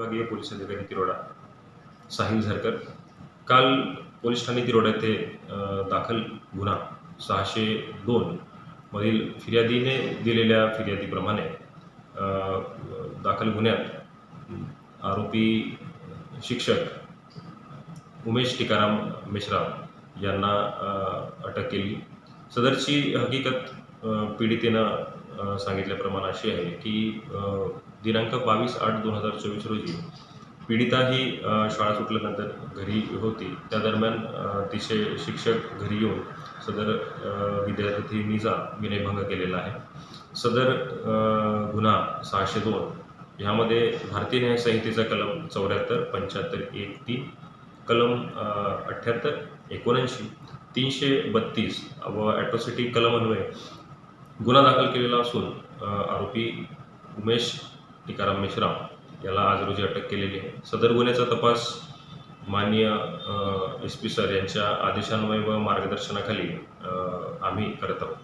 विभागीय पोलीस अधिकारी तिरोडा साहिल झरकर. काल पोलीस ठाणे तिरोडा येथे दाखल गुन्हा सहाशे दोन मधील फिर्यादीने दिलेल्या फिर्यादीप्रमाणे दाखल गुन्ह्यात आरोपी शिक्षक उमेश टिकाराम मेश्राम यांना अटक केली. सदरची हकीकत पीडितेनं सांगितल्याप्रमाणे अशी आहे की दिनांक बावीस आठ दोन हजार चोवीस रोजी पीडिता ही शाळा सुटल्यानंतर घरी होती. त्या दरम्यान तिचे शिक्षक घरी येऊन सदर अ, विद्यार्थिनीचा विनयभंग केलेला आहे. सदर गुन्हा सहाशे दोन ह्यामध्ये भारतीय न्याय संहितेचा कलम चौऱ्याहत्तर पंच्याहत्तर एक तीन कलम अठ्ठ्याहत्तर एकोणऐंशी तीनशे बत्तीस व ॲट्रॉसिटी कलम गुन्हा दाखल केलेला असून आरोपी उमेश टिकाराम मेश्राम याला आज रोजी अटक केलेली आहे. सदर गुन्ह्याचा तपास माननीय एस पी सर यांच्या आदेशान्वये व मार्गदर्शनाखाली आम्ही करत आहोत.